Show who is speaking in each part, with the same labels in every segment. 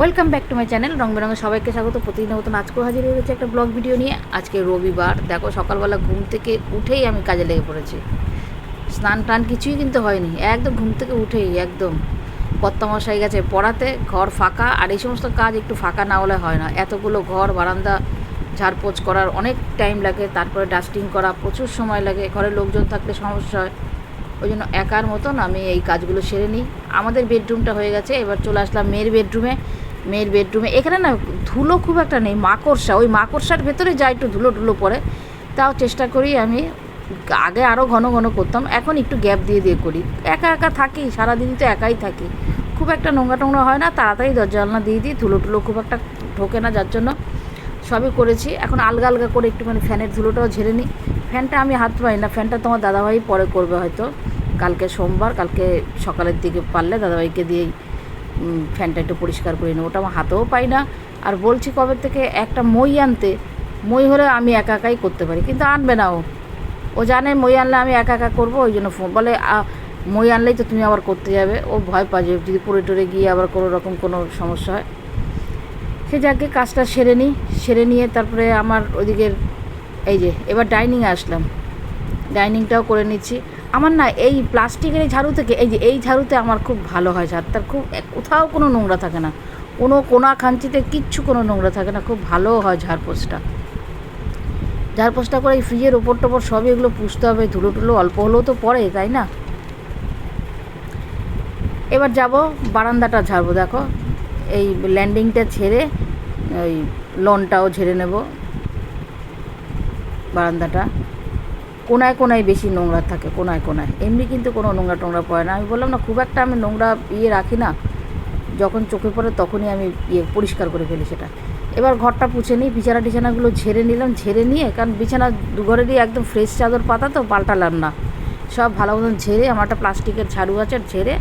Speaker 1: Welcome back to my channel Rong Beronge সবাইকে স্বাগত। প্রতিদিনের মতন আজকেও হাজির হয়ে গেছে একটা ব্লগ ভিডিও নিয়ে। আজকে রবিবার, দেখো সকালবেলা ঘুম থেকে উঠেই আমি কাজে লেগে পড়েছি। স্নান টান কিছুই কিন্তু হয়নি, একদম ঘুম থেকে উঠেই, একদম। কর্তামশাই গেছে পড়াতে, ঘর ফাঁকা, আর এই সমস্ত কাজ একটু ফাঁকা না হলে হয় না। এতগুলো ঘর, বারান্দা, ঝাড়পোছ করার অনেক টাইম লাগে, তারপরে ডাস্টিং করা প্রচুর সময় লাগে, ঘরে লোকজন থাকলে সমস্যা হয়। ওই জন্য একার মতন আমি এই কাজগুলো সেরে নিই। আমাদের বেডরুমটা হয়ে গেছে, এবার চলে আসলাম মেয়ের বেডরুমে মেয়ের বেডরুমে এখানে না ধুলো খুব একটা নেই, মাকড়সা। ওই মাকড়সার ভেতরে যা একটু ধুলো ধুলো পড়ে, তাও চেষ্টা করি আমি আগে আরও ঘন ঘন করতাম। এখন একটু গ্যাপ দিয়ে দিয়ে করি। একা একা থাকি, সারাদিন তো একাই থাকি। খুব একটা নোংরা টোংরা হয় না, তাড়াতাড়ি দরজা জানলা দিয়ে দিই, ধুলো টুলো খুব একটা ঢোকে না যার জন্য। সবই করেছি। এখন আলগা আলগা করে একটুখানি ফ্যানের ধুলোটাও ঝেড়ে নিই। ফ্যানটা আমি হাত পাই না, ফ্যানটা তোমার দাদাভাই পরে করবে হয়তো। কালকে সোমবার, কালকে সকালের দিকে পারলে দাদাভাইকে দিয়েই ফ্যানটা একটু পরিষ্কার করে নেব। ওটা আমার হাতেও পাই না। আর বলছি কবে থেকে একটা মই আনতে, মই হলে আমি একা একাই করতে পারি, কিন্তু আনবে না ও। ও জানে মই আনলে আমি একা একা করব, ওই জন্য ফোন বলে মই আনলেই তো তুমি আবার করতে যাবে। ও ভয় পায় যে যদি পড়ে টরে গিয়ে আবার কোনো রকম কোনো সমস্যা হয়। সে যাকে কাজটা সেরে নিই, সেরে নিয়ে তারপরে আমার ওদিকের, এই যে, এবার ডাইনিংয়ে আসলাম। ডাইনিংটাও করে নিচ্ছি। আমার না এই প্লাস্টিকের এই ঝাড়ু থেকে, এই যে এই ঝাড়ুতে আমার খুব ভালো হয় ঝাড়টার খুব কোথাও কোনো নোংরা থাকে না। কোনো কোনা খাঞ্চিতে কিচ্ছু কোনো নোংরা থাকে না। খুব ভালো হয় ঝাড়পোছটা ঝাড়পোছটা করে এই ফ্রিজের ওপর টোপর সব এগুলো পুষতে হবে। ধুলো টুলো অল্প হলেও তো পড়ে, তাই না? এবার যাব, বারান্দাটা ঝাড়বো, দেখো। এই ল্যান্ডিংটা ছেড়ে ওই লনটাও ঝেড়ে নেব। বারান্দাটা। কোনায় কোনায় বেশি নোংরা থাকে, কোনায় কোনায়। এমনি কিন্তু কোনো নোংরা টোংরা পড়ে না। আমি বললাম, না, খুব একটা আমি নোংরা ইয়ে রাখি না। যখন চোখে পড়ে তখনই আমি ইয়ে পরিষ্কার করে ফেলি সেটা। এবার ঘরটা পুছে নিই, বিছানা টিছানাগুলো ঝেড়ে নিলাম, ঝেড়ে নিয়ে, কারণ বিছানা দু ঘরেরই একদম ফ্রেশ চাদর পাতা তো, পাল্টালাম না। সব ভালো মতন ঝেড়ে, আমার একটা প্লাস্টিকের ঝাড়ু আছে ঝেড়ে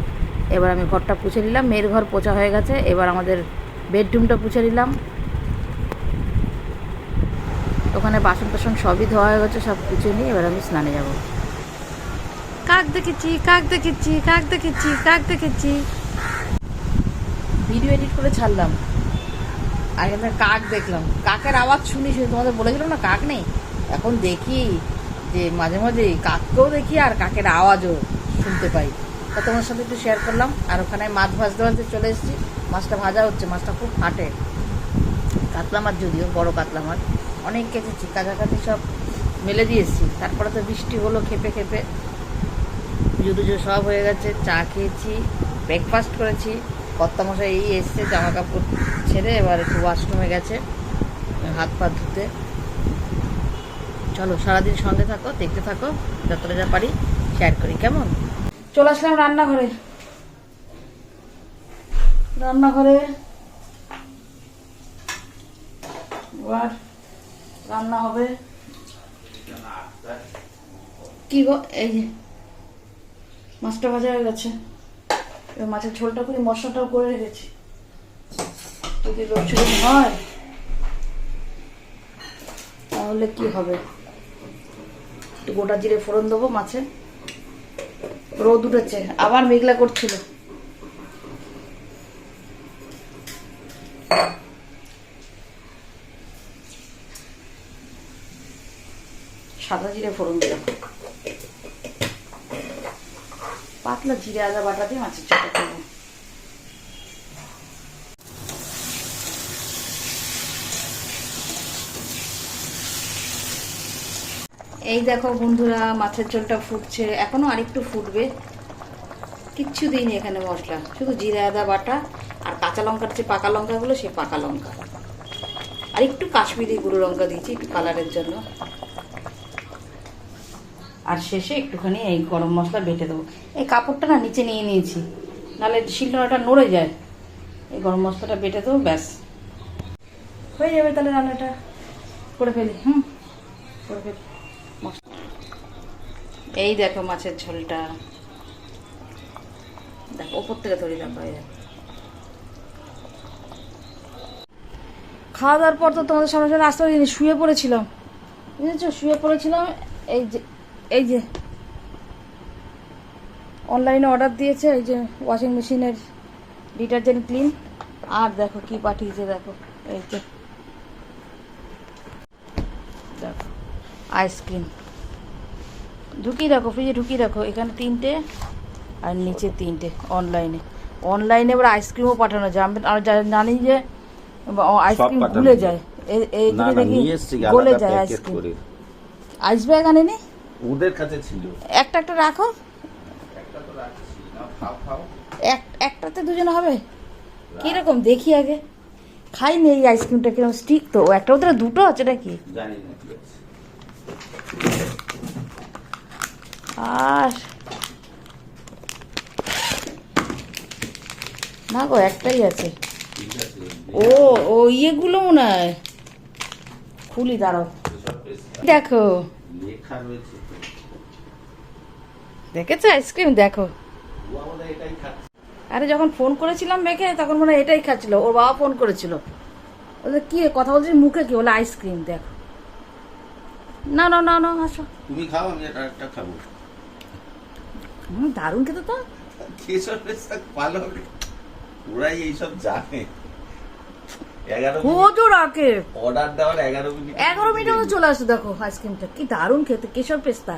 Speaker 1: এবার আমি ঘরটা পুছে নিলাম। মেয়ের ঘর পোছা হয়ে গেছে, এবার আমাদের বেডরুমটা পুছে নিলাম। ওখানে বাসন টাসন সবই ধোয়া হয়ে গেছে সব কিছু নিয়ে এবার আমি স্নানে যাব। কাক দেখেছি কাক দেখেছি কাক দেখেছি কাক দেখেছি। ভিডিও এডিট করে ছাড়লাম। আর এখানে কাক দেখলাম। কাকের আওয়াজ শুনি শুনি তোমাদের বলেছিলাম না কাক নেই? এখন দেখি যে মাঝে মাঝে কাককেও দেখি আর কাকের আওয়াজও শুনতে পাই। তা তোমার সাথে একটু শেয়ার করলাম। আর ওখানে মাছ ভাজতে ভাজতে চলে এসেছি। মাছটা ভাজা হচ্ছে মাছটা খুব ফাটে। কাতলা মাছ যদিও বড় কাতলা মাছ। অনেক কেটেছি, কাছাকাছি সব মেলে দিয়েছি। তারপরে তো বৃষ্টি হলো খেপে খেপে। পুজো টুজো সব হয়ে গেছে, চা খেয়েছি ব্রেকফাস্ট করেছি। কর্তামশাই এই এসছে জামা কাপড় ছেড়ে, এবার একটু ওয়াশরুমে গেছে, হাত পা ধুতে। চলো, সারাদিন সঙ্গে থাকো, দেখতে থাকো, যতটা যা পারি শেয়ার করি, কেমন? চলে আসলাম রান্নাঘরে। রান্নাঘরে। এবার রান্না হবে। কি গো, এই যে মাছটা ভাজা হয়ে গেছে। এবার মাছের ঝোলটা করে মশলাটাও করে রেখেছি। যদি রসুন হয়? তাহলে কি হবে? গোটা জিরে ফোড়ন দেবো মাছে। রোদ উঠেছে, আবার মেঘলা করছিল। সাদা জিরে ফোড়ন দিলাম পাতলা জিরে আদা বাটা দিয়ে মাছের ঝোলটা করব। এই দেখো বন্ধুরা, মাছের ঝোলটা ফুটছে। এখনও আরেকটু ফুটবে। কিচ্ছু দিইনি এখানে মশলা। শুধু জিরে আদা বাটা আর কাঁচা লঙ্কার যে পাকা লঙ্কাগুলো সে পাকা লঙ্কা। আর একটু কাশ্মীরি গুঁড়ো লঙ্কা দিয়েছি, একটু কালারের জন্য। আর শেষে একটুখানি এই গরম মশলা বেটে দেবো। এই কাপড়টা না নিচে নিয়ে নিয়েছি। নাহলে শিলনোড়াটা নড়ে যায়। এই গরম মশলাটা বেটে দেবো, ব্যাস। হয়ে যাবে তাহলে রান্নাটা। করে ফেলি, হুম? করে ফেলি। এই দেখো মাছের ঝোলটা। দেখো, ওপর থেকে ধরে দেখো দেখো খাওয়া দাওয়ার পর তো তোমাদের সামনে সামনে আসতে পারিনি, শুয়ে পড়েছিলাম। বুঝেছ? শুয়ে পড়েছিলাম, এই যে এই যে অনলাইনে অর্ডার দিয়েছে এই যে ওয়াশিং মেশিনের ডিটারজেন্ট ক্লিন আর দেখো কি পাঠিয়েছে দেখো এই যে দেখো আইসক্রিম ঢুকিয়ে রাখো ফ্রিজে ঢুকিয়ে রাখো এখানে তিনটে আর নিচে তিনটে অনলাইনে অনলাইনে এবার আইসক্রিমও পাঠানো যায় আমি আর জানি যে আইসক্রিম ভুলে
Speaker 2: যায়।
Speaker 1: এই- দেখি গলে যায় আইসক্রিম
Speaker 2: করে।
Speaker 1: আইস ব্যাগ আনেনি?
Speaker 2: ওদের কাছে ছিল।
Speaker 1: একটা একটা রাখো।
Speaker 2: একটা তো রাখছি না? খাও খাও।
Speaker 1: এক একটাতে দুজন হবে? কীরকম? দেখি আগে। খাইনি এই আইসক্রিমটা কীরকম? স্টিক তো। ও একটা ওদের দুটো আছে নাকি?
Speaker 2: জানি না কি আছে।
Speaker 1: আর না গো একটাই আছে। ও ও ইয়েগুলো মনে হয়। খুলি দাঁড়াও। দেখো।
Speaker 2: লেখা রয়েছে।
Speaker 1: দেখেছ আইসক্রিম? দেখো। আরে যখন ফোন করেছিলাম মেখে তখন মনে হয় এটাই খাচ্ছিল। ওর বাবা ফোন করেছিল। বলে কি কথা বলছিস মুখে কি? বলে আইসক্রিম দেখো। না না না না আসো।
Speaker 2: তুমি খাও আমি একটা খাব।
Speaker 1: হুম, দারুণ খেতে তো।
Speaker 2: কেশর পেশাক পালক ওরাই এইসব জানে।
Speaker 1: রাখে
Speaker 2: অর্ডার দেওয়ার এগারো মিনিট
Speaker 1: এগারো চলে আসছে দেখো আইসক্রিমটা। কি দারুণ খেতে কেশর পেস্তা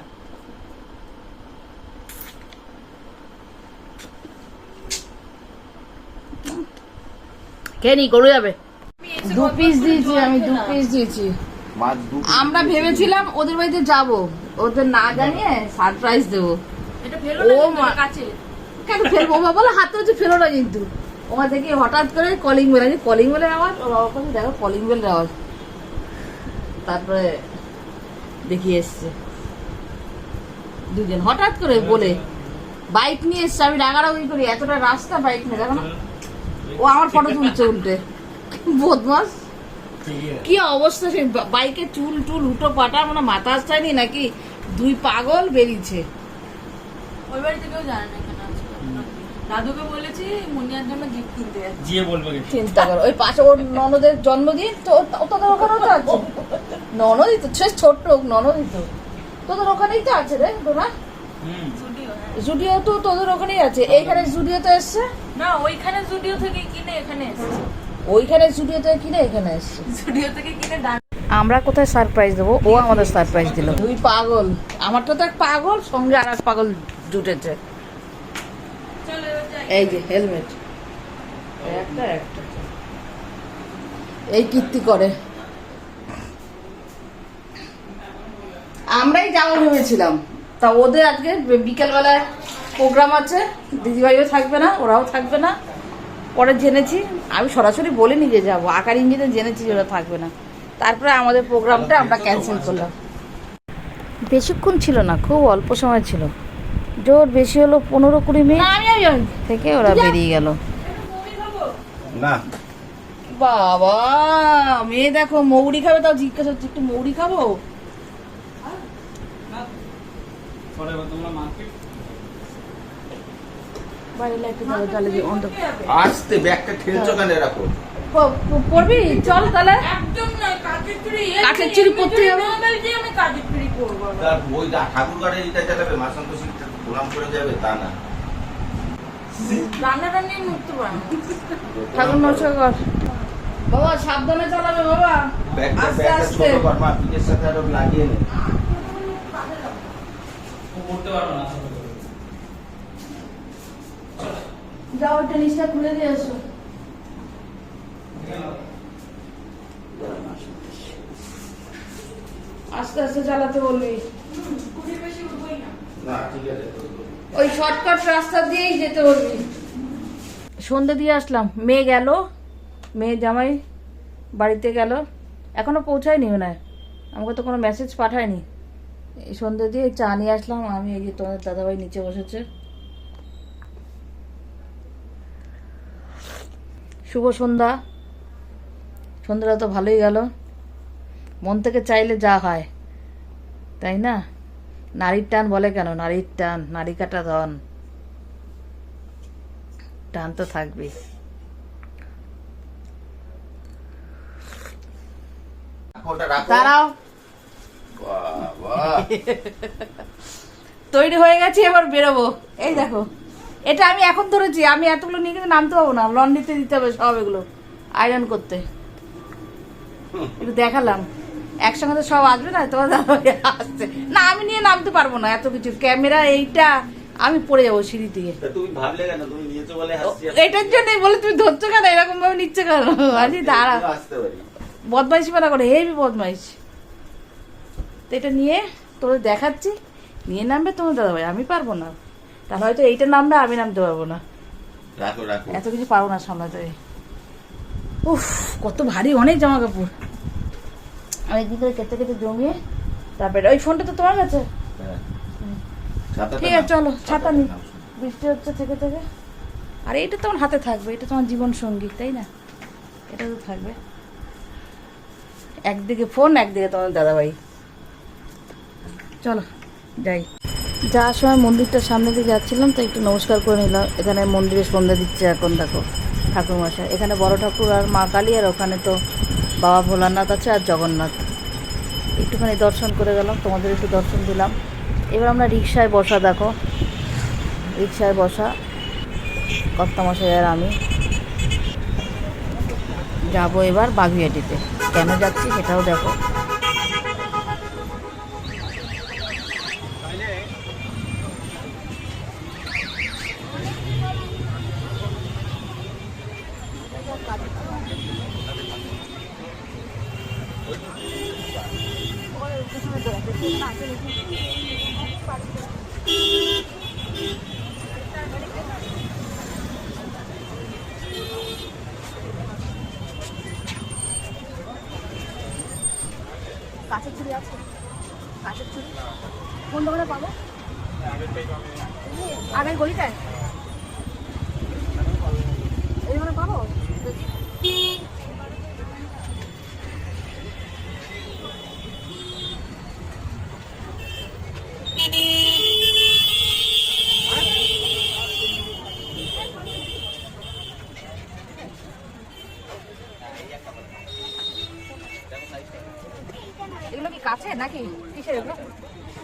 Speaker 1: কে নি করে যাবে। দু পিস দিয়েছি আমি দু পিস দিয়েছি। আমরা ভেবেছিলাম ওদের বাড়িতে যাব। ওদের না জানিয়ে সারপ্রাইজ দেবো। ও মা-
Speaker 3: কাছে।
Speaker 1: কেন ফেলব? বাবা বলে হাতে হচ্ছে ফেলো না কিন্তু। ওমা দেখি হঠাৎ করে কলিং বেল আছে। কলিং বেলের আওয়াজ? ওর বাবা কাছে দেখো কলিং বেলের আওয়াজ। তারপরে দেখি এসছে। দুজন হঠাৎ করে বলে বাইক নিয়ে এসছে। আমি রাগারাগি করি এতটা রাস্তা বাইক নিয়ে দেখো না। ও আমার ফটো তুলছে উল্টে। বদমাস। কি অবস্থা সে বাইকে চুল টুল উটো পাটা মানে মাথা আসতায়নি নাকি? দুই পাগল বেরিয়েছে।
Speaker 3: ওই বাড়িতে কেউ জানে না এখানে দাদুকে বলেছি মুনিয়ার জন্য গিফট কিনতে যাচ্ছি।
Speaker 1: চিন্তা করো ওই পাশে ওর ননদের জন্মদিন তো তোদের ওখানেও তো আছে। ননদই তো সে ছোট্ট হোক ননদই তো। তোদের ওখানেই তো আছে রে
Speaker 3: হ্যাঁ।
Speaker 1: জুডিও তো তোদের ওখানেই আছে। এইখানে জুডিও তো এসছে?
Speaker 3: না ওইখানে জুডিও থেকে কিনে এখানে এসেছে।
Speaker 1: ওইখানে জুডিও তো কিনে এখানে এসছে।
Speaker 3: জুডিও থেকে কিনে ডান
Speaker 1: আমরা কোথায় সারপ্রাইজ দেবো? ও আমাদের সারপ্রাইজ দিল। দুই পাগল। আমারটা তো এক পাগল সঙ্গে আর এক পাগল জুটেছে। এই যে হেলমেট একটা একটা। এই কীর্তি করে। আমরাই যাব ভেবেছিলাম। তা ওদের আজকে বিকেলবেলায় প্রোগ্রাম আছে দিদিভাইও থাকবে না ওরাও থাকবে না। পরে জেনেছি আমি সরাসরি বলিনি যে যাব আকার ইঞ্জিনে জেনেছি যে ওরা থাকবে না। তারপরে আমাদের প্রোগ্রামটা আমরা ক্যান্সেল করলাম। বেশিক্ষণ ছিল না খুব অল্প সময় ছিল। জোর বেশি হলো পনেরো কুড়ি মিনিট থেকে ওরা বেরিয়ে গেল।
Speaker 2: না।
Speaker 1: বাবা মেয়ে দেখো মৌরি খাবে তাও জিজ্ঞাসা হচ্ছে একটু মৌরি খাব?
Speaker 4: তোমরা মার্কেট
Speaker 1: বাইরে লাইটে দাও তাহলে যে অন্ধ
Speaker 2: আসতে ব্যাগটা ঠেলছো কেন এরকম
Speaker 1: পড়বি? চল তাহলে।
Speaker 3: একদম নয় কাঠের চুড়ি
Speaker 1: কাঠের চুড়ি পরতে যাব?
Speaker 3: আমি কাঠের চুড়ি করব।
Speaker 2: তার ওই ঠাকুর ঘরে এটা চালাবে মাসান্ত সিংটা গোলাম করে যাবে তা না।
Speaker 3: রান্না রান্নি মুক্ত
Speaker 1: ঠাকুর নমস্কার বাবা সাবধানে চালাবে বাবা। আস্তে আস্তে
Speaker 2: ছোট কর মা পিঠের সাথে আরও লাগিয়ে নে।
Speaker 4: করতে পারো না
Speaker 1: যাও ওই টেনিসটা খুলে দিয়ে এসো আস্তে আস্তে চালাতে বলবি।
Speaker 2: না
Speaker 1: ওই শর্টকাট রাস্তা দিয়েই যেতে বলবি। সন্ধে দিয়ে আসলাম। মেয়ে গেল। মেয়ে জামাই বাড়িতে গেল। এখনও পৌঁছায়নি হয়। আমাকে তো কোনো মেসেজ পাঠায়নি। এই সন্ধে দিয়ে চা নিয়ে আসলাম। আমি এই যে তোমাদের দাদাভাই নিচে বসেছে। শুভ সন্ধ্যা। সন্ধ্যাটা তো ভালোই গেল। মন থেকে চাইলে যা হয়। তাই না? নারীর টান বলে কেন? নারীর টান নারী কাটা ধন। টান তো দাঁড়াও। তৈরি হয়ে গেছি এবার বেরোবো। এই দেখো। এটা আমি এখন ধরেছি আমি এতগুলো নিয়ে কিন্তু নামতে পারব না। লন্ড্রিতে দিতে হবে সব এগুলো আয়রন করতে। একটু দেখালাম। একসঙ্গে তো সব আসবে না তোমার আসছে। না আমি নিয়ে নামতে পারব না এত কিছু। ক্যামেরা এইটা আমি পড়ে যাব সিঁড়ি
Speaker 2: দিয়ে।
Speaker 1: এটার জন্যই বলে তুমি ধরছো কেন? এরকম ভাবে নিচ্ছে কেন? আরে দাঁড়া। বদমাইশি পানা করে হেভি বদমাইশ। তো এটা নিয়ে তোদের দেখাচ্ছি। নিয়ে নামবে তোমার দাদা ভাই আমি পারব না। তাহলে হয়তো এইটা নামবে আমি নামতে পারব না।
Speaker 2: রাখো রাখো।
Speaker 1: এত কিছু পারব না সামলাতে। উফ কত ভারী অনেক জামা কাপড় অনেকদিন করে কেটে কেটে জমিয়ে তারপরে ওই ফোনটা তো তোমার কাছে?
Speaker 2: হ্যাঁ।
Speaker 1: ঠিক আছে চলো ছাতা নি। বৃষ্টি হচ্ছে থেকে থেকে। আর এটা তোমার হাতে থাকবে এটা তোমার জীবন সঙ্গী তাই না? এটা তো থাকবে। একদিকে ফোন একদিকে তোমার দাদাভাই। চলো যাই। যাওয়ার সময় মন্দিরটার সামনে দিয়ে যাচ্ছিলাম, তো একটু নমস্কার করে নিলাম। এখানে মন্দিরে সন্ধ্যা দিচ্ছে এখন, দেখো ঠাকুর মশাই এখানে বড় ঠাকুর আর মা কালী, আর ওখানে তো বাবা ভোলানাথ আছে আর জগন্নাথ। একটুখানি দর্শন করে গেলাম, তোমাদের একটু দর্শন দিলাম। এবার আমরা রিক্সায় বসা, দেখো। রিক্সায় বসা, কর্তামশাই আর আমি। যাব এবার বাগুইয়াটিতে কেন যাচ্ছি সেটাও দেখো। কাঁচের চুড়ি আছে। কাঁচের চুড়ি কোন দোকানে পাবো? আগের গলিটায়? এই দোকানে পাবো?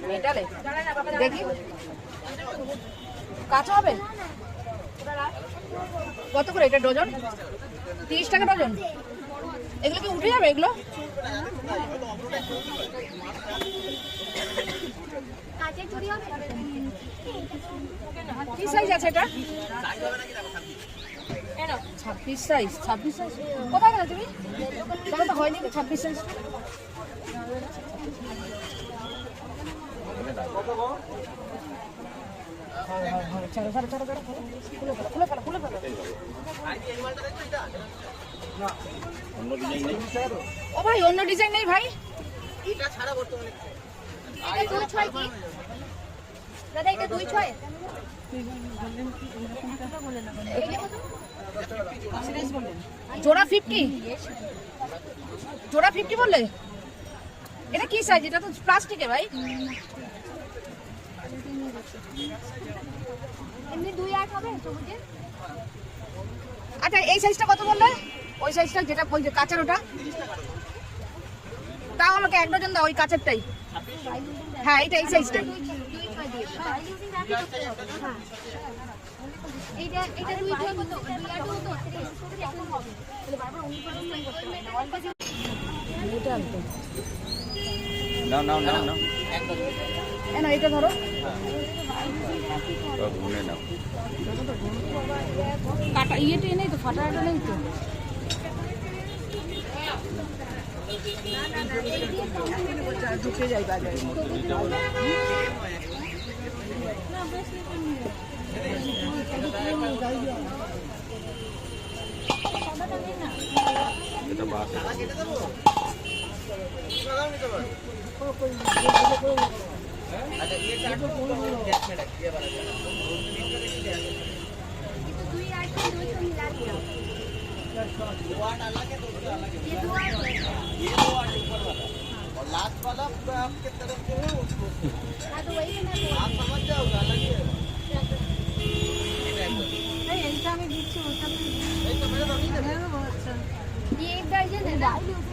Speaker 1: মেটালে। দেখি। কাছে হবে? কত করে এটা ডজন? তিরিশ টাকা ডজন। এগুলো কি উঠে যাবে এগুলো? কি সাইজ আছে এটা? ছাব্বিশ সাইজ ছাব্বিশ সাইজ কোথায় গেলে তুমি? তাহলে তো হয়নি ছাব্বিশ সাইজ চলো চলো চলো চলো খুলে ফেলো খুলে ফেলো খুলে ফেলো ও ভাই অন্য ডিজাইন নেই ভাই।
Speaker 5: এটা দুই ছয় কি? দাদা এটা দুই ছয়।
Speaker 1: জোড়া ফিফটি জোড়া ফিফটি বললে? এটা কি সাইজ এটা তো প্লাস্টিকে ভাই। আচ্ছা এই সাইজটা কত বললে ওই সাইজটা যেটা যে কাঁচের ওটা তাও আমাকে এক ডজন দাও ওই কাঁচেরটাই হ্যাঁ এটা এই সাইজটাই
Speaker 5: দুই ছয় দিয়ে হ্যাঁ। এইটা এটা দুই ছয় কত দুই আট কত এখন হবে তাহলে বারবার অন্য পরিবর্তন করতে হবে अच्छा ये
Speaker 1: काट लो
Speaker 2: गैस में रख ये
Speaker 1: वाला दो आठ दो
Speaker 2: सौ मिला दिया
Speaker 1: दो आठ अलग है दो सौ अलग है ये दो
Speaker 2: आठ ये
Speaker 5: दो आठ ऊपर वाला और लास्ट वाला आपके तरफ़ जो है उसको हाँ तो वही है ना? आप समझ जाओगे अलग ही है नहीं ऐसा में बीच में होता है ये एक दर्जन है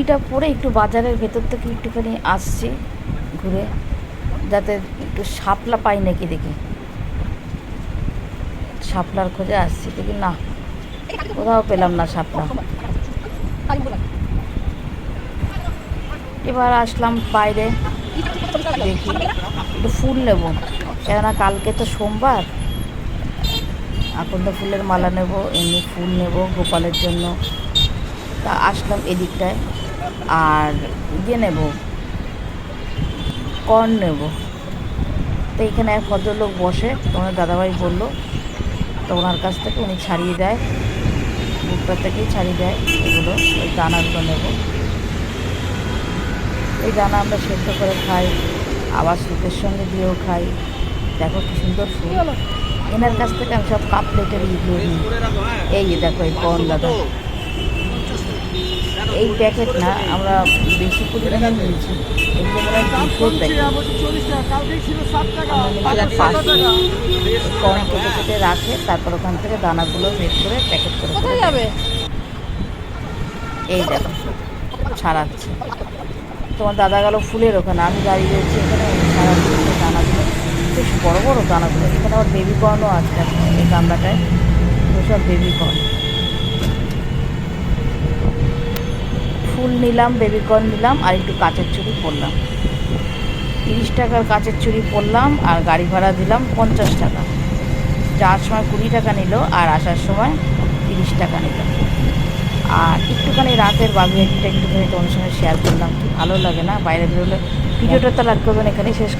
Speaker 1: চুড়িটা পরে একটু বাজারের ভেতর থেকে একটুখানি আসছি, ঘুরে, যাতে একটু শাপলা পাই নাকি দেখি। শাপলার খোঁজে আসছি, দেখি না, কোথাও পেলাম না শাপলা। এবার আসলাম বাইরে, দেখি, একটু ফুল নেব। কেননা কালকে তো সোমবার আকন্দ ফুলের মালা নেব, এমনি ফুল নেব গোপালের জন্য। তা আসলাম এদিকটায়। আর ইয়ে নেব কর্ন নেব। তো এখানে এক ভদ্রলোক বসে তোমার দাদাভাই বলল, তো ওনার কাছ থেকে উনি ছাড়িয়ে দেয় বুকটা থেকেই ছাড়িয়ে দেয় এগুলো, ওই দানাগুলো নেব। এই দানা আমরা সেদ্ধ করে খাই, আবার সুপের সঙ্গে দিয়েও খাই। দেখো কি সুন্দর ফুল। এনার কাছ থেকে আমি সব কাপ প্লেটের নিই। এই দেখো এই কর্ন দাদা। এই প্যাকেট না, আমরা বেশি পরিমাণে নিয়েছি। রাখে তারপর ওখান থেকে দানাগুলো বের করে প্যাকেট করে যাবে এই দেখো, ছাড়াচ্ছে। তোমার দাদা গেল ফুলের ওখানে, আমি দাঁড়িয়ে রয়েছি এখানে ছাড়াচ্ছে দানাগুলো। বেশ বড় বড় দানাগুলো, এখানে আবার বেবি কর্নও আছে এই গামলাটায়। সব বেবি কর্ন ফুল নিলাম বেবিকর্ন নিলাম আর একটু কাঁচের চুড়ি পরলাম। তিরিশ টাকার কাঁচের চুড়ি পরলাম আর গাড়ি ভাড়া দিলাম পঞ্চাশ টাকা। যাওয়ার সময় কুড়ি টাকা নিল আর আসার সময় তিরিশ টাকা নিল। আর একটুখানি রাতের বাবিয়াটিটা একটুখানি তোমার সঙ্গে শেয়ার করলাম। ভালো লাগে না? বাইরে বেরোলে ভিডিওটা তো লাগবে এখানেই শেষ